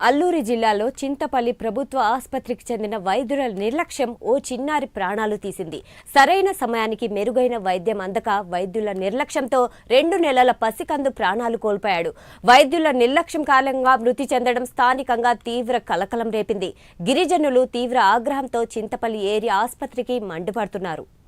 అల్లూరి జిల్లాలో చింతపల్లి ప్రభుత్వ ఆసుపత్రికి చెందిన వైద్యుల నిర్లక్ష్యం ఓ చిన్నారి ప్రాణాలు తీసింది. సరైన సమయానికి మెరుగైన వైద్యం అందక వైద్యుల నిర్లక్ష్యంతో రెండు నెలల పసికందు ప్రాణాలు కోల్పోయాడు. వైద్యుల నిర్లక్ష్యం కారణంగా మృతి చెందడం స్థానికంగా తీవ్ర కలకలం రేపింది. గిరిజనులు తీవ్ర ఆగ్రహంతో చింతపల్లి ఏరియా ఆసుపత్రికి మండిపడుతున్నారు.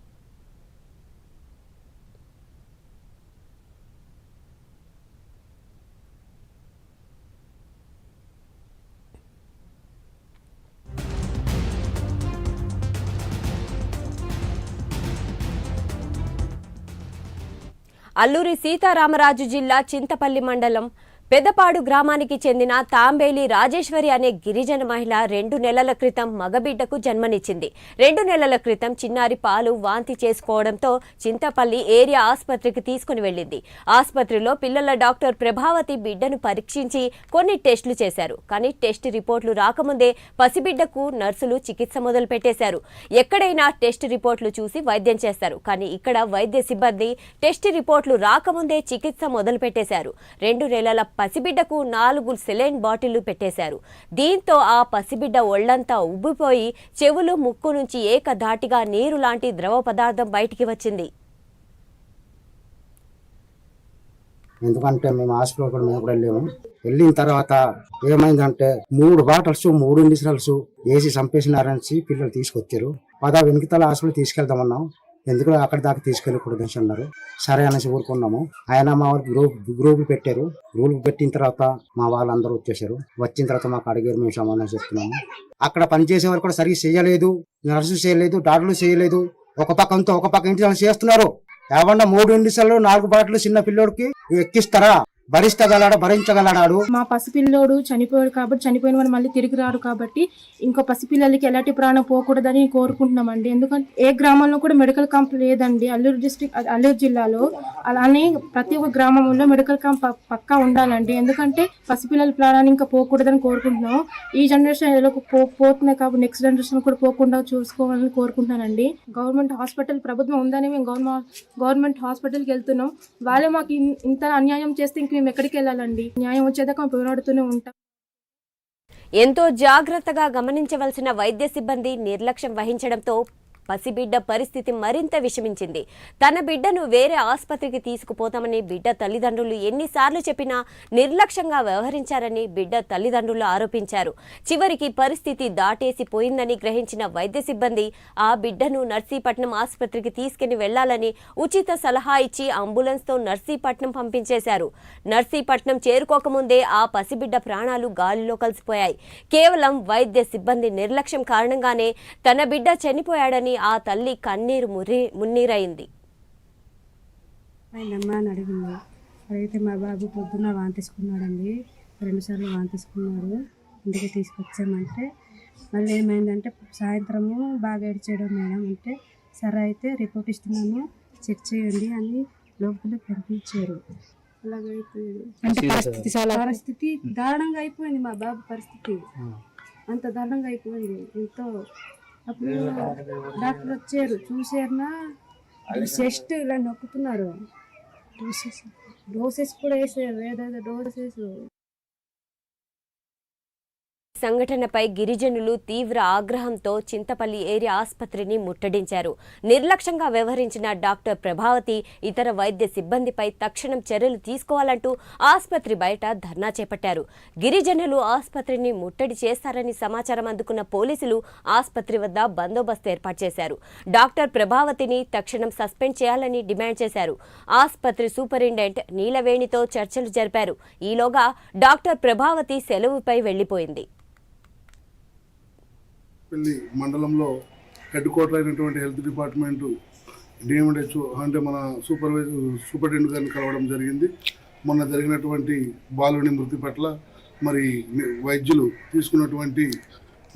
అల్లూరి సీతారామరాజు జిల్లా చింతపల్లి మండలం పెద్దపాడు గ్రామానికి చెందిన తాంబేలి రాజేశ్వరి అనే గిరిజన మహిళ రెండు నెలల క్రితం మగబిడ్డకు జన్మనిచ్చింది. రెండు నెలల క్రితం చిన్నారి పాలు వాంతి చేసుకోవడంతో చింతపల్లి ఏరియా ఆసుపత్రికి తీసుకుని వెళ్ళింది. ఆసుపత్రిలో పిల్లల డాక్టర్ ప్రభావతి బిడ్డను పరీక్షించి కొన్ని టెస్టులు చేశారు. కానీ టెస్ట్ రిపోర్టులు రాకముందే పసిబిడ్డకు నర్సులు చికిత్స మొదలు పెట్టేశారు ఎక్కడైనా టెస్ట్ రిపోర్టులు చూసి వైద్యం చేస్తారు. కానీ ఇక్కడ వైద్య సిబ్బంది టెస్ట్ రిపోర్టులు రాకముందే చికిత్స మొదలు పెట్టేశారు రెండు నెలల పసిబిడ్డకు నాలుగు సెలైన్ బాటిళ్ళు పెట్టేశారు. దీంతో ఆ పసిబిడ్డ ఒళ్ళంతా ఉబ్బిపోయి చెవులు ముక్కు నుంచి ఏకధాటిగా నీరు లాంటి ద్రవ పదార్థం బయటికి వచ్చింది. ఎందుకంటే మేము హాస్పిటల్ కూడా మేము కూడా వెళ్ళాము. వెళ్ళిన తర్వాత ఏమైందంటే మూడు బాటిల్స్ మూడు ఇండిసినల్స్ వేసి చంపేసినారని పిల్లలు తీసుకొచ్చారు. పదా వెనుకతల హాస్పిటల్ తీసుకెళ్తామన్నాం ఎందుకు అక్కడ దాకా తీసుకెళ్ళకూడదు అన్నారు. సరే అనేసి ఊరుకున్నాము. ఆయన మా వాళ్ళు గ్రూప్ గ్రూప్ పెట్టారు. గ్రూప్ పెట్టిన తర్వాత మా వాళ్ళందరూ వచ్చేసారు. వచ్చిన తర్వాత మాకు అడిగారు మేము సమాధానం చెప్తున్నాము. అక్కడ పనిచేసే వారు కూడా సరిగ్గా చేయలేదు నర్సు చేయలేదు డాక్టర్లు చేయలేదు. ఒక పక్క అంతా ఒక పక్క ఇంటి వాళ్ళు చేస్తున్నారు. ఏమన్నా మూడు ఇండిసలు నాలుగు బాటలు చిన్న పిల్లోడికి ఎక్కిస్తారా? భరిస్తగలడా భరించగలడాడు. మా పసిపిల్లోడు చనిపోయాడు కాబట్టి చనిపోయిన వాడు మళ్ళీ తిరిగి రాడు కాబట్టి ఇంకో పసిపిల్లలకి ఎలాంటి ప్రాణం పోకూడదని కోరుకుంటున్నామండి. ఎందుకంటే ఏ గ్రామంలో కూడా మెడికల్ క్యాంప్ లేదండి. అల్లూరు డిస్ట్రిక్ట్ అల్లూరు జిల్లాలో అలానే ప్రతి ఒక్క గ్రామంలో మెడికల్ క్యాంప్ పక్కా ఉండాలండి. ఎందుకంటే పసిపిల్లల ప్రాణాన్ని ఇంకా పోకూడదని కోరుకుంటున్నాం ఈ జనరేషన్ ఎలా పో పోతున్నాయి కాబట్టి నెక్స్ట్ జనరేషన్ కూడా పోకుండా చూసుకోవాలని కోరుకుంటున్నానండి. గవర్నమెంట్ హాస్పిటల్ ప్రభుత్వం ఉందని మేము గవర్నమెంట్ గవర్నమెంట్ హాస్పిటల్కి వెళ్తున్నాం. వాళ్ళే మాకు ఇంత అన్యాయం చేస్తే ఇంక మేము ఎక్కడికి వెళ్ళాలండి న్యాయం వచ్చేదాకా మేము పోరాడుతూనే ఉంటాం. ఎంతో జాగ్రత్తగా గమనించవలసిన వైద్య సిబ్బంది నిర్లక్ష్యం వహించడంతో పసిబిడ్డ పరిస్థితి మరింత విషమించింది. తన బిడ్డను వేరే ఆసుపత్రికి తీసుకుపోతామని బిడ్డ తల్లిదండ్రులు ఎన్నిసార్లు చెప్పినా నిర్లక్ష్యంగా వ్యవహరించారని బిడ్డ తల్లిదండ్రులు ఆరోపించారు. చివరికి పరిస్థితి దాటేసి పోయిందని గ్రహించిన వైద్య సిబ్బంది ఆ బిడ్డను నర్సీపట్నం ఆసుపత్రికి తీసుకుని వెళ్ళాలని ఉచిత సలహా ఇచ్చి అంబులెన్స్తో నర్సీపట్నం పంపించేశారు. నర్సీపట్నం చేరుకోకముందే ఆ పసిబిడ్డ ప్రాణాలు గాలిలో కలిసిపోయాయి. కేవలం వైద్య సిబ్బంది నిర్లక్ష్యం కారణంగానే తన బిడ్డ చనిపోయాడని ఆ తల్లి కన్నీరు మురి మున్నీరైంది. అయిందమ్మా అని అడిగింది. అడిగితే మా బాబు పొద్దున్న వాంతిసుకున్నాడండి రెండుసార్లు వాంతిసుకున్నారు ఇంటికి తీసుకొచ్చామంటే మళ్ళీ ఏమైందంటే సాయంత్రము బాగా ఏడ్చాడు మేడం అంటే సరే అయితే రిపోర్ట్ ఇస్తున్నాము చెక్ చేయండి అని లోపలికి పంపించారు. పరిస్థితి దారుణంగా అయిపోయింది మా బాబు పరిస్థితి. అంత దారుణంగా అయిపోయింది. ఎంతో అప్పుడు డాక్టర్ వచ్చారు. చూసారునా చెస్ట్ ఇలా నొక్కుతున్నారు. డోసెస్ డోసెస్ కూడా వేసారు. ఏదేదో డోసెస్ సంఘటనపై గిరిజనులు తీవ్ర ఆగ్రహంతో చింతపల్లి ఏరియా ఆసుపత్రిని ముట్టడించారు. నిర్లక్ష్యంగా వ్యవహరించిన డాక్టర్ ప్రభావతి ఇతర వైద్య సిబ్బందిపై తక్షణం చర్యలు తీసుకోవాలంటూ ఆసుపత్రి బయట ధర్నా చేపట్టారు. గిరిజనులు ఆసుపత్రిని ముట్టడి చేస్తారని సమాచారం అందుకున్న పోలీసులు ఆసుపత్రి వద్ద బందోబస్తు ఏర్పాటు చేశారు. డాక్టర్ ప్రభావతిని తక్షణం సస్పెండ్ చేయాలని డిమాండ్ చేశారు. ఆసుపత్రి సూపరింటెండెంట్ నీలవేణితో చర్చలు జరిపారు. ఈలోగా డాక్టర్ ప్రభావతి సెలవుపై వెళ్ళిపోయింది పెళ్ళి మండలంలో హెడ్ క్వార్టర్ అయినటువంటి హెల్త్ డిపార్ట్మెంట్ డిఎండ్ అంటే మన సూపర్వైజర్ సూపరింటెండెంట్ గారిని కలవడం జరిగింది. మొన్న జరిగినటువంటి బాలుని మృతి పట్ల మరి వైద్యులు తీసుకున్నటువంటి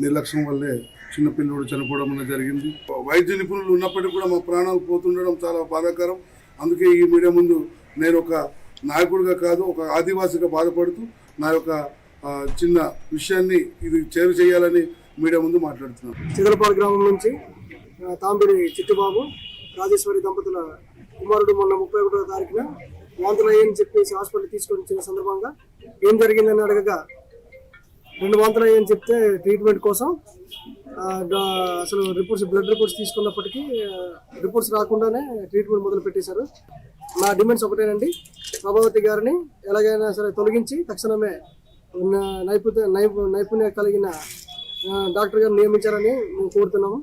నిర్లక్ష్యం వల్లే చిన్నపిల్లడు చనిపోవడం అనేది జరిగింది. వైద్య నిపుణులు ఉన్నప్పటికీ కూడా మా ప్రాణాలు పోతుండడం చాలా బాధాకరం. అందుకే ఈ మీడియా ముందు నేను ఒక నాయకుడిగా కాదు ఒక ఆదివాసిగా బాధపడుతూ నా యొక్క చిన్న విషయాన్ని ఇది చేరు చేయాలని మీడియా ముందు మాట్లాడుతున్నాను చిగలపాడు గ్రామం నుంచి తాంబిరి చిట్టుబాబు రాజేశ్వరి దంపతుల కుమారుడు మొన్న ముప్పై ఒకటో తారీఖున వాంతులు అయ్యని చెప్పేసి హాస్పిటల్ తీసుకొని వచ్చిన సందర్భంగా ఏం జరిగిందని అడగగా రెండు వాంతులు అయ్యని చెప్తే ట్రీట్మెంట్ కోసం అసలు రిపోర్ట్స్ బ్లడ్ రిపోర్ట్స్ తీసుకున్నప్పటికీ రిపోర్ట్స్ రాకుండానే ట్రీట్మెంట్ మొదలు పెట్టేశారు. నా డిమాండ్స్ ఒకటేనండి. ప్రభావతి గారిని ఎలాగైనా సరే తొలగించి తక్షణమే ఉన్న నైపుణ్య నైపుణ్యం కలిగిన డాక్టర్ గారిని నియమించారని మేము కోరుతున్నాము.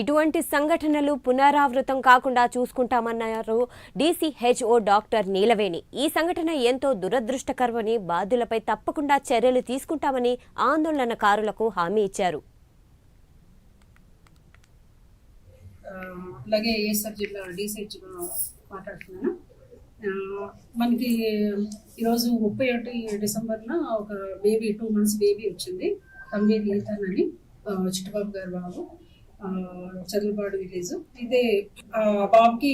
ఇటువంటి సంఘటనలు పునరావృతం కాకుండా చూసుకుంటామన్నారు డీసీహెచ్ఓ డాక్టర్ నీలవేణి. ఈ సంఘటన ఎంతో దురదృష్టకరమని బాధ్యులపై తప్పకుండా చర్యలు తీసుకుంటామని ఆందోళనకారులకు హామీ ఇచ్చారు. అలాగే డీసెచ్ మాట్లాడుతున్నాను. మనకి ఈరోజు ముప్పై ఒకటి డిసెంబర్న ఒక బేబీ టూ మంత్స్ బేబీ వచ్చింది. తంబేలి ఈతన్ అని చిట్టుబాబు గారు బాబు చదువుపాడు విలేజ్ ఇదే ఆ, బాబుకి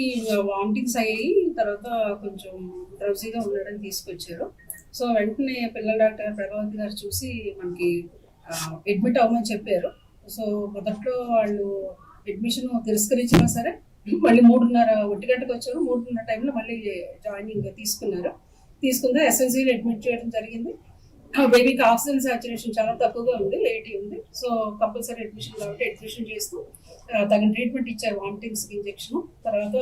వామిటింగ్స్ అయ్యాయి తర్వాత కొంచెం డ్రౌజీగా ఉండడం తీసుకొచ్చారు. సో వెంటనే పిల్లల డాక్టర్ ప్రభావతి గారు చూసి మనకి అడ్మిట్ అవ్వమని చెప్పారు. సో మొదట్లో వాళ్ళు అడ్మిషన్ తిరస్కరించినా సరే మళ్ళీ మూడున్నర ఒంటి గంటకు వచ్చారు. మూడున్నర టైంలో మళ్ళీ జాయినింగ్ తీసుకున్నారు. తీసుకుందా ఎస్ఎన్సీలో అడ్మిట్ చేయడం జరిగింది. బేబీకి ఆక్సిజన్ సాచురేషన్ చాలా తక్కువగా ఉంది ఎయిటీ ఉంది. సో కంపల్సరీ అడ్మిషన్ కాబట్టి అడ్మిషన్ చేస్తూ తగిన ట్రీట్మెంట్ ఇచ్చారు వామిటింగ్స్ ఇంజెక్షన్ తర్వాత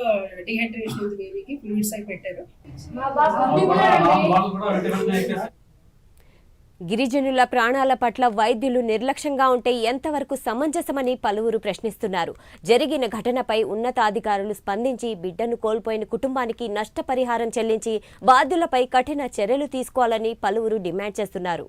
డిహైడ్రేషన్ ఉంది బేబీకి ఫ్లూయిడ్స్ అయి పెట్టారు. గిరిజనుల ప్రాణాల పట్ల వైద్యులు నిర్లక్ష్యంగా ఉంటే ఎంతవరకు సమంజసమని పలువురు ప్రశ్నిస్తున్నారు. జరిగిన ఘటనపై ఉన్నతాధికారులు స్పందించి బిడ్డను కోల్పోయిన కుటుంబానికి నష్టపరిహారం చెల్లించి బాధ్యులపై కఠిన చర్యలు తీసుకోవాలని పలువురు డిమాండ్ చేస్తున్నారు.